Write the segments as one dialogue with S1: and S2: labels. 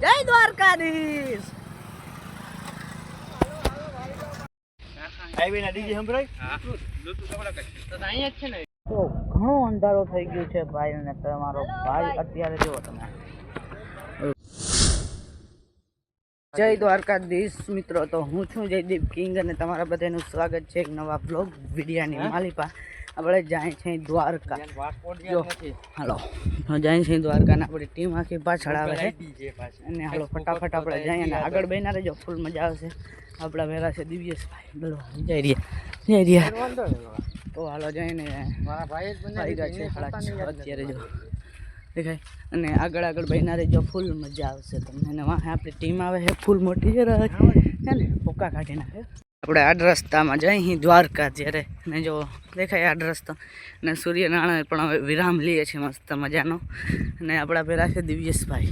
S1: જય દ્વારકાધીશ. ઘણો અંધારો થઈ ગયો છે ભાઈ અને તમારો ભાઈ. અત્યારે જુઓ તમે. જય દ્વારકાધીશ મિત્રો. તો હું છું જયદીપ કિંગ અને તમારા બધાનું સ્વાગત છે એક નવા બ્લોગ વિડિયાની. માલિપા આપણે જાય છે દ્વારકા. જો હાલો. જાય છે દ્વારકાને. આપણી ટીમ આખી પાછળ આવે છે. અને હાલો ફટાફટ આપણે જઈએ અને આગળ બહેના રહેજો. ફૂલ મજા આવશે. આપણા વહેલા છે દિવ્યેશભાઈ. બોલો જય રહ્યા જય રહ્યા તો હાલો જઈને છે સાડા છ અત્યારે જો. દેખાય. અને આગળ આગળ બહેના રહેજો ફૂલ મજા આવશે તમને. અને વાહ, આપણી ટીમ આવે છે, ફૂલ મોટી છે હે ને? પોકા કાઢી નાખે. આપણે આડ રસ્તામાં જઈ દ્વારકા જ્યારે. ને જો, દેખાય આડ રસ્તો. અને સૂર્યનારાયણ પણ હવે વિરામ લઈએ છીએ મસ્ત મજાનો. અને આપણા પહેલાં છે દિવ્યેશભાઈ.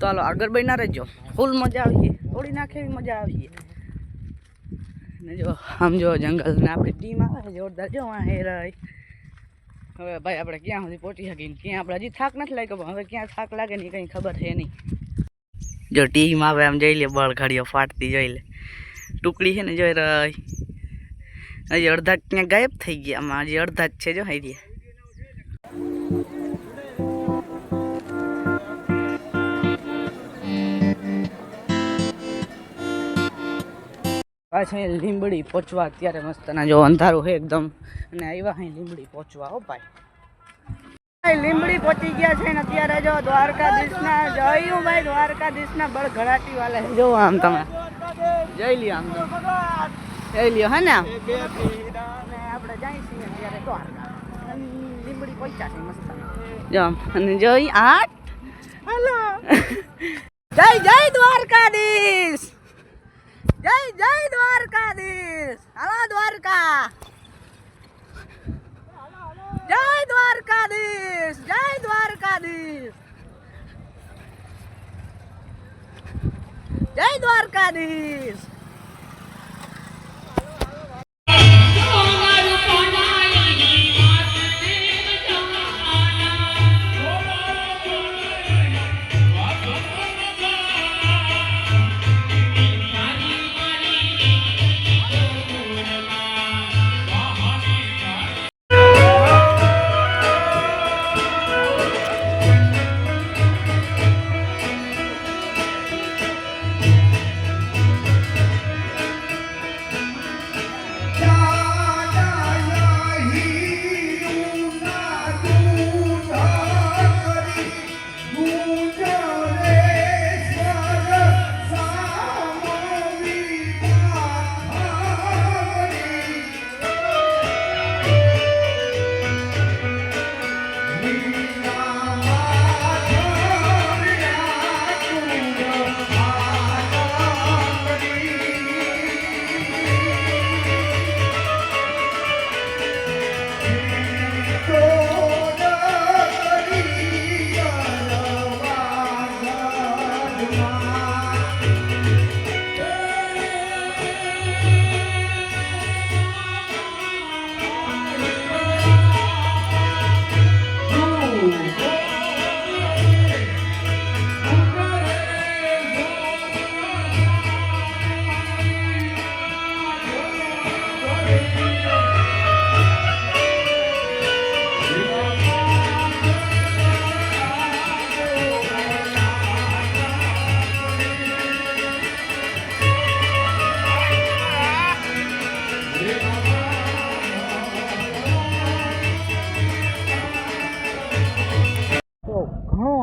S1: તો હાલો, આગળ બહેના રહેજો ફૂલ મજા આવીએ. થોડી નાખે એવી મજા આવીએ. ને જો, આમ જો જંગલ ને આપણી ટીમ આવે જોરદાર. જો આ હેરાય હવે ભાઈ, આપણે ક્યાં સુધી પહોંચી શકીએ ક્યાં? આપણે હજી થાક નથી લાગ્યો હવે ક્યાં થાક લાગે ને કંઈ ખબર છે નહીં. જો ટીમ આવે આમ જોઈ લે, બળ ઘડીઓ ફાટતી જોઈ લે. ટુકડી છે ને જોઈ રહી. હજી અડધા ક્યાં ગાયબ થઈ ગયા, આમાં હજી અડધા જ છે જો હાઈ પાછી લીંબડી પહોંચવા અત્યારે મસ્ત ના જો અંધારું છે એકદમ. અને આવ્યા અહીં લીંબડી પહોંચવા હો ભાઈ. લીંબડી પહોંચી ગયા છે ને અત્યારે જો દ્વારકાધીશના, જયું ભાઈ, દ્વારકાધીશના બળ વાલા. જો આમ તમે. જઈ લ્યો આમ જઈ લ્યો, હે ને આપણે છીએ અત્યારે દ્વારકા. છે આઠ. જય જય દ્વારકાધીશ. જય જય દ્વારકાધીશ. હાલો દ્વારકા. જય દ્વારકાધીશ જય દ્વારકાધીશ. જય દ્વારકાધીશ. તો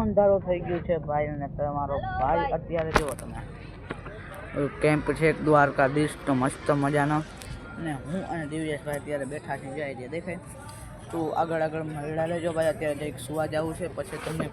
S1: અંધારો થઈ ગયો છે ભાઈ અને તમારો ભાઈ અત્યારે જુઓ તમે. કેમ્પ છે એક દ્વારકાધીશ તો મસ્ત મજાનો. અને હું અને દિવ્યેશભાઈ અત્યારે બેઠા છીએ જાય છે દેખાય. તો આગળ આગળ મળ્યા લેજો ભાઈ અત્યારે જઈક સુવા જવું છે પછી તમને